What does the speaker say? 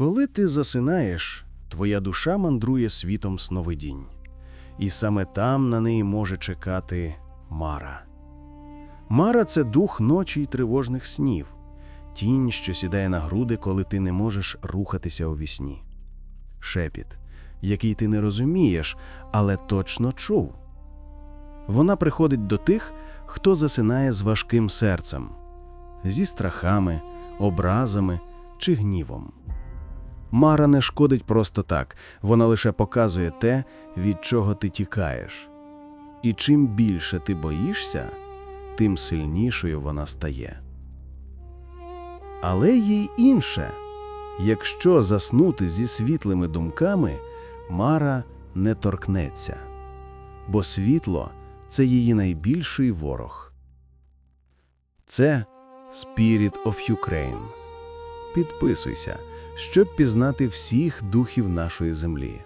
Коли ти засинаєш, твоя душа мандрує світом сновидінь. І саме там на неї може чекати Мара. Мара це дух ночі й тривожних снів, тінь, що сідає на груди, коли ти не можеш рухатися у вісні. Шепіт, який ти не розумієш, але точно чув. Вона приходить до тих, хто засинає з важким серцем, зі страхами, образами чи гнівом. Мара не шкодить просто так, вона лише показує те, від чого ти тікаєш. І чим більше ти боїшся, тим сильнішою вона стає. Але є й інше. Якщо заснути зі світлими думками, Мара не торкнеться, бо світло це її найбільший ворог. Це Spirit of Ukraine. Підписуйся, щоб пізнати всіх духів нашої землі.